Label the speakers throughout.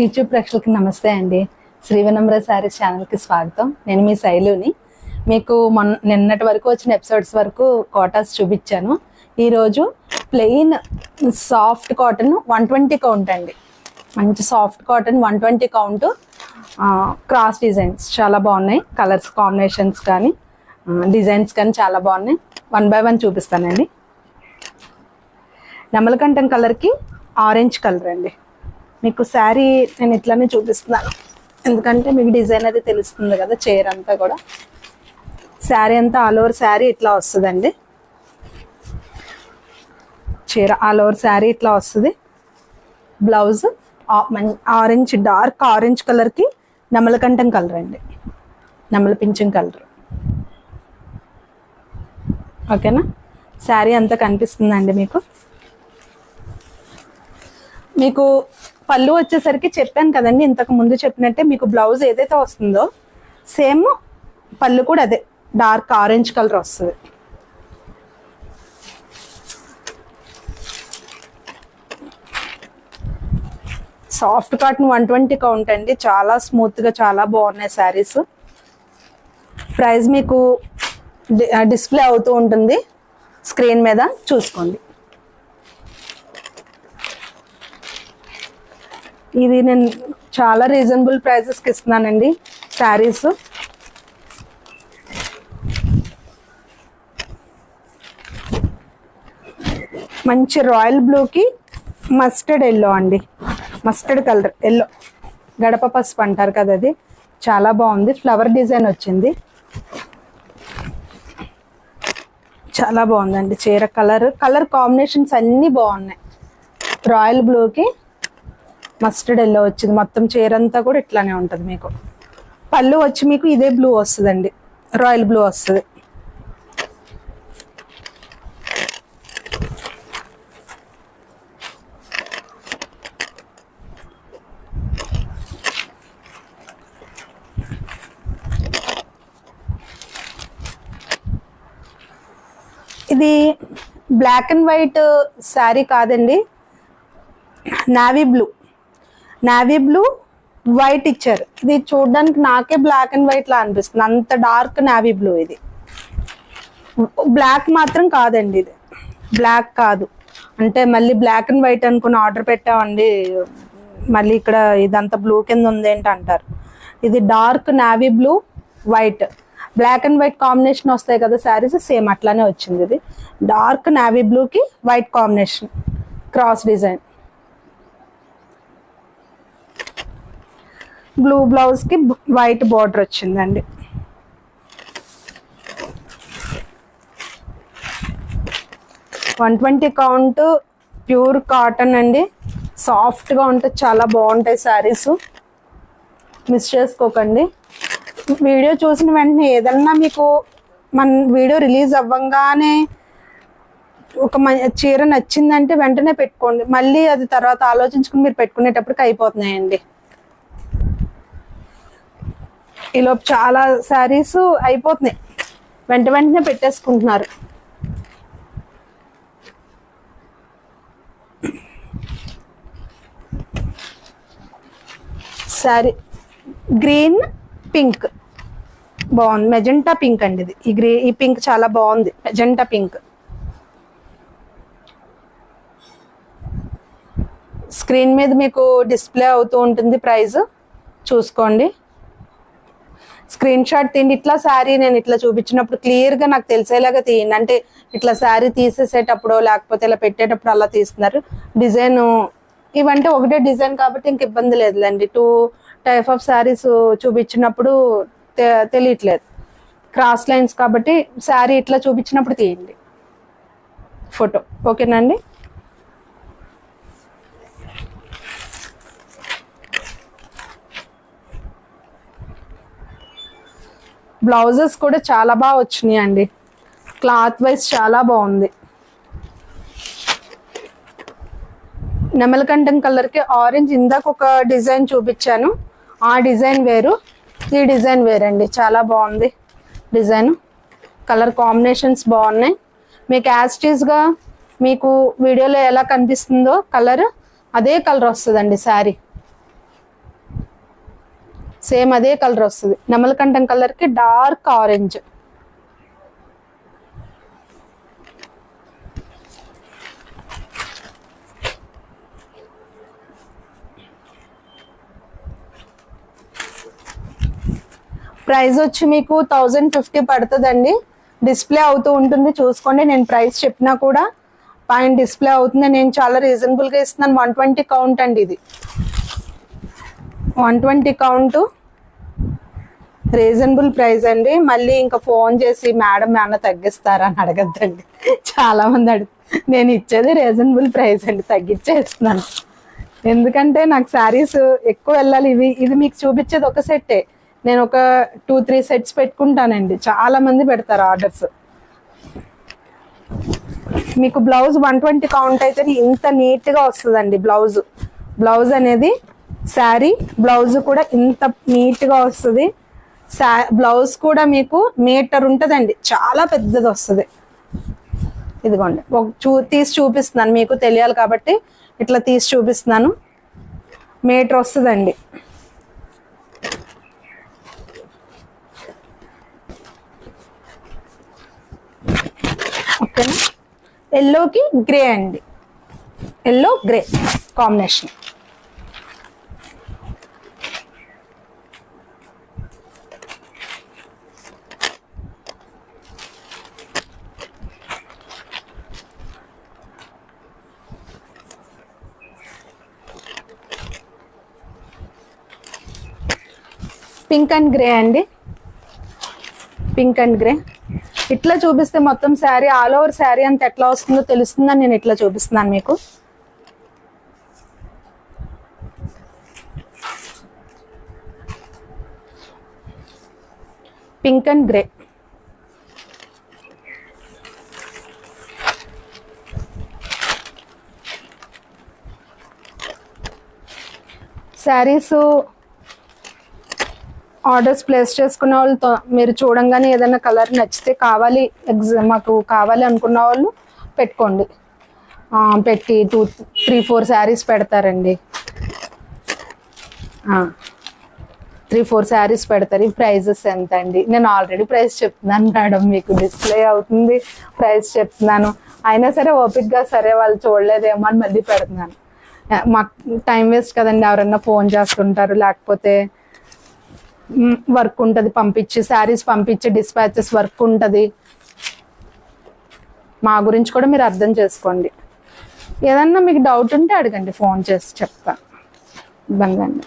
Speaker 1: YouTube ప్రేక్షకులకి నమస్తే అండి. శ్రీవనమ్ర శారీస్ ఛానల్కి స్వాగతం. నేను మీ శైలుని. మీకు మొన్న నిన్నటి వరకు వచ్చిన ఎపిసోడ్స్ వరకు కోటాస్ చూపించాను. ఈరోజు plain soft cotton one twenty count అండి. మంచి soft cotton one twenty count cross designs చాలా బాగున్నాయి. కలర్స్ కాంబినేషన్స్ కానీ డిజైన్స్ కానీ చాలా బాగున్నాయి. వన్ బై వన్ చూపిస్తానండి. నెమలకంఠం కలర్కి ఆరెంజ్ కలర్ అండి. మీకు శారీ నేను ఇట్లానే చూపిస్తున్నాను. ఎందుకంటే మీకు డిజైన్ అది తెలుస్తుంది కదా చైర్ అంతా కూడా. శారీ అంతా ఆల్ ఓవర్ శారీ ఇట్లా వస్తుందండి. చీర ఆల్ ఓవర్ శారీ ఇట్లా వస్తుంది. బ్లౌజ్ ఆరెంజ్ డార్క్ ఆరెంజ్ కలర్కి నెమలకంఠం కలర్ అండి. నమల పింఛం కలర్. ఓకేనా? శారీ అంతా కనిపిస్తుందండి మీకు. మీకు పళ్ళు వచ్చేసరికి చెప్పాను కదండి ఇంతకు ముందు చెప్పినట్టే మీకు బ్లౌజ్ ఏదైతే వస్తుందో సేమ్ పళ్ళు కూడా అదే డార్క్ ఆరెంజ్ కలర్ వస్తుంది. Soft cotton one twenty count అండి చాలా స్మూత్గా చాలా బాగున్నాయి శారీస్ ప్రైస్ మీకు డిస్ప్లే అవుతూ ఉంటుంది స్క్రీన్ మీద చూసుకోండి. ఇది నేను చాలా రీజనబుల్ ప్రైజెస్కి ఇస్తున్నానండి శారీస్ మంచి రాయల్ బ్లూకి మస్టర్డ్ ఎల్లో అండి. మస్టర్డ్ కలర్ ఎల్లో గడప పసుపు అంటారు కదా అది. చాలా బాగుంది. ఫ్లవర్ డిజైన్ వచ్చింది. చాలా బాగుందండి. చీర కలర్ కలర్ కాంబినేషన్స్ అన్నీ బాగున్నాయి. రాయల్ బ్లూకి మస్టర్డ్ ఎల్లో వచ్చింది. మొత్తం చీర అంతా కూడా ఇట్లానే ఉంటుంది మీకు. పళ్ళు వచ్చి మీకు ఇదే బ్లూ వస్తుందండి. రాయల్ బ్లూ వస్తుంది. ఇది బ్లాక్ అండ్ వైట్ శారీ కాదండి. Navy blue navy blue white ఇచ్చారు. ఇది చూడడానికి నాకే బ్లాక్ అండ్ వైట్ లా అనిపిస్తుంది. అంత డార్క్ నావీ బ్లూ ఇది. బ్లాక్ మాత్రం కాదండి ఇది. బ్లాక్ కాదు. అంటే మళ్ళీ బ్లాక్ అండ్ వైట్ అనుకుని ఆర్డర్ పెట్టామండి. మళ్ళీ ఇక్కడ ఇదంతా బ్లూ కింద ఉంది అంటారు. ఇది dark navy blue white black and white combination వస్తాయి కదా శారీస్ సేమ్ అట్లానే వచ్చింది ఇది. డార్క్ నావీ బ్లూకి white combination cross design blue బ్లౌజ్కి వైట్ బార్డర్ వచ్చిందండి. One twenty count pure cotton అండి. సాఫ్ట్గా ఉంటుంది చాలా బాగుంటాయి శారీస్ మిస్ చేసుకోకండి. వీడియో చూసిన వెంటనే ఏదన్నా మీకు మన వీడియో రిలీజ్ అవ్వంగానే ఒక చీర నచ్చిందంటే వెంటనే పెట్టుకోండి. మళ్ళీ అది తర్వాత ఆలోచించుకుని మీరు పెట్టుకునేటప్పటికి అయిపోతున్నాయండి. ఈలోపు చాలా శారీస్ అయిపోతున్నాయి. వెంట వెంటనే పెట్టేసుకుంటున్నారు. Sari green pink. బాగుంది. మెజెంటా పింక్ అండి ఇది. ఈ గ్రీ ఈ పింక్ చాలా బాగుంది. Magenta pink. స్క్రీన్ మీద మీకు డిస్ప్లే అవుతూ ఉంటుంది ప్రైస్ చూసుకోండి. స్క్రీన్ షాట్ తీయండి. ఇట్లా శారీ నేను ఇట్లా చూపించినప్పుడు క్లియర్గా నాకు తెలిసేలాగా తీయండి. అంటే ఇట్లా శారీ తీసేసేటప్పుడు లేకపోతే ఇలా పెట్టేటప్పుడు అలా తీస్తున్నారు. డిజైన్ ఇవంటే ఒకటే డిజైన్ కాబట్టి ఇంక ఇబ్బంది లేదులేండి. టూ టైప్ ఆఫ్ శారీస్ చూపించినప్పుడు తెలియట్లేదు. క్రాస్ లైన్స్ కాబట్టి శారీ ఇట్లా చూపించినప్పుడు తీయండి. ఫోటో ఓకేనండి బ్లౌజెస్ కూడా చాలా బాగా వచ్చినాయి అండి క్లాత్ వైజ్ చాలా బాగుంది. నెమలకంఠం కలర్కి ఆరెంజ్ ఇందాక ఒక డిజైన్ చూపించాను. ఆ డిజైన్ వేరు. ఈ డిజైన్ వేరండి. చాలా బాగుంది డిజైన్. కలర్ కాంబినేషన్స్ బాగున్నాయి. మీకు యాస్టీస్గా మీకు వీడియోలో ఎలా కనిపిస్తుందో కలర్ అదే కలర్ వస్తుందండి శారీ. సేమ్ అదే కలర్ వస్తుంది. నెమలకంఠం కలర్కి డార్క్ ఆరెంజ్. ప్రైస్ వచ్చి మీకు థౌజండ్ ఫిఫ్టీ పడుతుందండి. డిస్ప్లే అవుతూ ఉంటుంది. చూసుకోండి నేను ప్రైస్ చెప్పినా కూడా పైన డిస్ప్లే అవుతుంది. నేను చాలా రీజనబుల్గా ఇస్తున్నాను. వన్ ట్వంటీ కౌంట్ అండి ఇది. One twenty count reasonable price అండి. మళ్ళీ ఇంకా ఫోన్ చేసి మేడం ఏమన్నా తగ్గిస్తారా అని అడగద్దండి. చాలా మంది అడుగు నేను ఇచ్చేది రీజనబుల్ ప్రైస్ అండి. తగ్గించేస్తున్నాను. ఎందుకంటే నాకు శారీస్ ఎక్కువ వెళ్ళాలి. ఇవి ఇది మీకు చూపించేది ఒక సెట్టే. నేను ఒక టూ త్రీ సెట్స్ పెట్టుకుంటానండి. చాలా మంది పెడతారు ఆర్డర్స్. మీకు బ్లౌజ్ వన్ ట్వంటీ కౌంట్ అయితే ఇంత నీట్గా వస్తుందండి బ్లౌజ్. బ్లౌజ్ అనేది శారీ బ్లౌజ్ కూడా ఇంత నీట్గా వస్తుంది. శా బ్లౌజ్ కూడా మీకు మీటర్ ఉంటుందండి. చాలా పెద్దది వస్తుంది. ఇదిగోండి. ఒక చూ తీసి చూపిస్తున్నాను. మీకు తెలియాలి కాబట్టి ఇట్లా తీసి చూపిస్తున్నాను. మీటర్ వస్తుందండి. ఓకేనా? ఎల్లోకి గ్రే అండి. Yellow grey combination. Pink and grey అండి. Pink and grey. ఇట్లా చూపిస్తే మొత్తం శారీ ఆల్ ఓవర్ శారీ అంత ఎట్లా వస్తుందో తెలుస్తుందని నేను ఇట్లా చూపిస్తున్నాను మీకు. Pink and grey. Saris orders place చేసుకున్న వాళ్ళతో మీరు చూడంగానే ఏదైనా కలర్ నచ్చితే కావాలి ఎగ్జామ్ మాకు కావాలి అనుకున్న వాళ్ళు పెట్టుకోండి. పెట్టి టూ త్రీ ఫోర్ శారీస్ పెడతారండి. త్రీ ఫోర్ శారీస్ పెడతారు. ఈ ప్రైజెస్ ఎంత అండి నేను ఆల్రెడీ ప్రైస్ చెప్తున్నాను మేడం మీకు డిస్ప్లే అవుతుంది ప్రైస్ చెప్తున్నాను. అయినా సరే ఓపిక్గా సరే వాళ్ళు చూడలేదేమో అని మళ్ళీ పెడుతున్నాను. మాకు టైం వేస్ట్ కదండి ఎవరన్నా ఫోన్ చేస్తుంటారు లేకపోతే వర్క్ ఉంటుంది. పంపించి శారీస్ పంపించి డిస్పాచెస్ వర్క్ ఉంటుంది. మా గురించి కూడా మీరు అర్థం చేసుకోండి. ఏదన్నా మీకు డౌట్ ఉంటే అడగండి. ఫోన్ చేసి చెప్తా. ఇబ్బంది అండి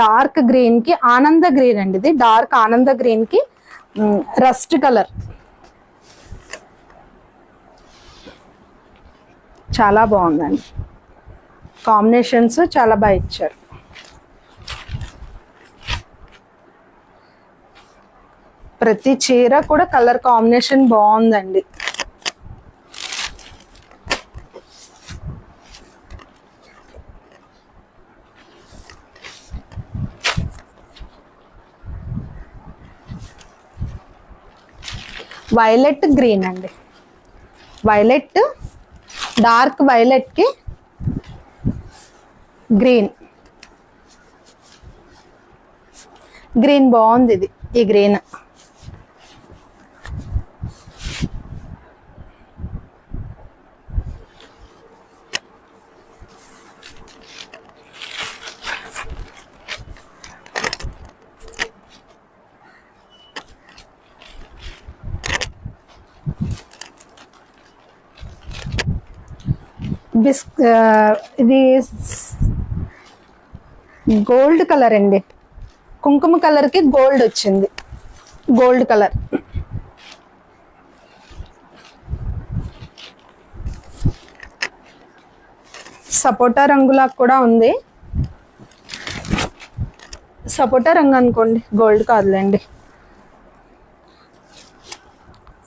Speaker 1: డార్క్ గ్రీన్కి ఆనంద గ్రీన్ అండి ఇది. డార్క్ ఆనంద గ్రీన్కి రస్ట్ కలర్ చాలా బాగుందండి. కాంబినేషన్స్ చాలా బాగా ఇచ్చారు. ప్రతి చీర కూడా కలర్ కాంబినేషన్ బాగుందండి. వైలెట్ గ్రీన్ అండి. వైలెట్ డార్క్ వైలెట్కి గ్రీన్ గ్రీన్ బాగుంది ఇది ఈ గ్రీన్ బిస్ ఇది గోల్డ్ కలర్ అండి. కుంకుమ కలర్కి గోల్డ్ వచ్చింది. Gold colour. సపోటా రంగులా కూడా ఉంది. సపోటా రంగు అనుకోండి గోల్డ్ కాదులేండి.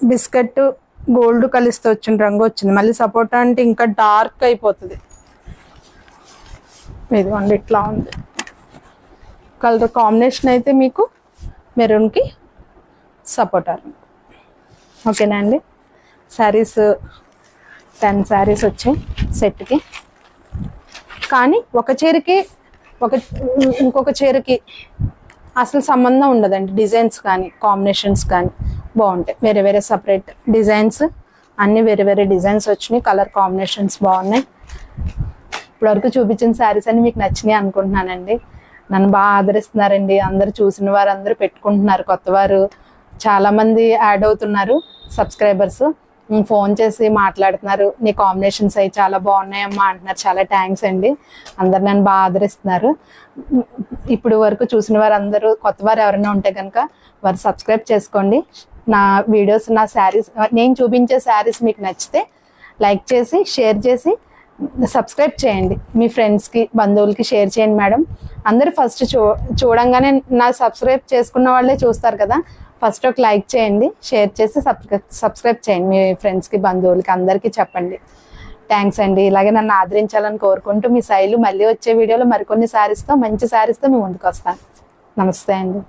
Speaker 1: బిస్కెట్ గోల్డ్ కలిస్తే వచ్చిన రంగు వచ్చింది. మళ్ళీ సపోటా అంటే ఇంకా డార్క్ అయిపోతుంది. ఇదిగోండి ఇట్లా ఉంది. కలర్ కాంబినేషన్ అయితే మీకు మెరూన్కి సపోటా రంగు. ఓకేనా అండి? శారీస్ టెన్ శారీస్ వచ్చాయి సెట్కి. కానీ ఒక చీరకి ఒక ఇంకొక చీరకి అసలు సంబంధం ఉండదండి. డిజైన్స్ కానీ కాంబినేషన్స్ కానీ బాగుంటాయి. వేరే వేరే సపరేట్ డిజైన్స్ అన్ని వేరే వేరే డిజైన్స్ వచ్చినాయి. కలర్ కాంబినేషన్స్ బాగున్నాయి. ఇప్పటివరకు చూపించిన శారీస్ అన్ని మీకు నచ్చినాయి అనుకుంటున్నానండి. నన్ను బాగా ఆదరిస్తున్నారండి. అందరు చూసిన వారు అందరూ పెట్టుకుంటున్నారు కొత్త వారు చాలామంది యాడ్ అవుతున్నారు సబ్స్క్రైబర్స్ ఫోన్ చేసి మాట్లాడుతున్నారు. నీ కాంబినేషన్స్ అవి చాలా బాగున్నాయమ్మా అంటున్నారు. చాలా థ్యాంక్స్ అండి. అందరు నన్ను బాగా ఆదరిస్తున్నారు. ఇప్పుడు వరకు చూసిన వారు అందరూ కొత్త వారు ఎవరైనా ఉంటే కనుక వారు సబ్స్క్రైబ్ చేసుకోండి. నా వీడియోస్ నా శారీస్ నేను చూపించే శారీస్ మీకు నచ్చితే లైక్ చేసి షేర్ చేసి సబ్స్క్రైబ్ చేయండి. మీ ఫ్రెండ్స్కి బంధువులకి షేర్ చేయండి మేడం. అందరూ ఫస్ట్ చూ చూడంగానే నా సబ్స్క్రైబ్ చేసుకున్న వాళ్ళే చూస్తారు కదా. ఫస్ట్ ఒక లైక్ చేయండి షేర్ చేసి సబ్స్క్రైబ్ చేయండి మీ ఫ్రెండ్స్కి బంధువులకి అందరికీ చెప్పండి. థ్యాంక్స్ అండి. ఇలాగే నన్ను ఆదరించాలని కోరుకుంటూ మీ శైలు మళ్ళీ వచ్చే వీడియోలో మరికొన్ని శారీస్తో మంచి శారీస్తో మీ ముందుకు వస్తాను నమస్తే అండి.